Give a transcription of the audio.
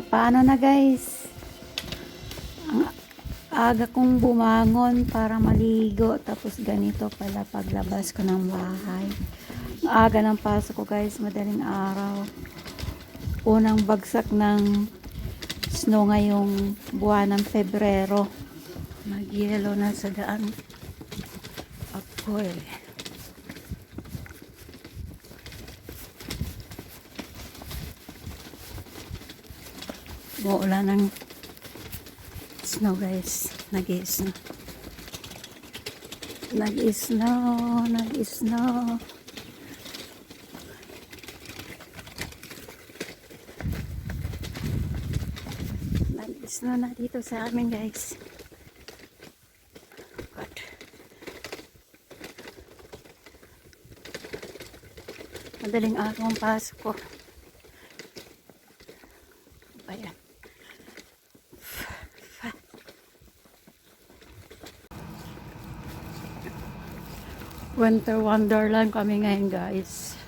Paano na guys? Ang aga kong bumangon para maligo. Tapos ganito pala paglabas ko ng bahay. Aga ng pasok ko guys. Madaling araw. Unang bagsak ng snow ngayong buwan ng Pebrero. Nagyelo na sa daan. Ako eh. Muulan ng snow guys. Nag-i-snow. Nag-i-snow. Nag-i-snow. Nag-i-snow na dito sa amin guys. God. Madaling araw ang pasok ko. Ayan. Winter wonderland kami ngayon guys.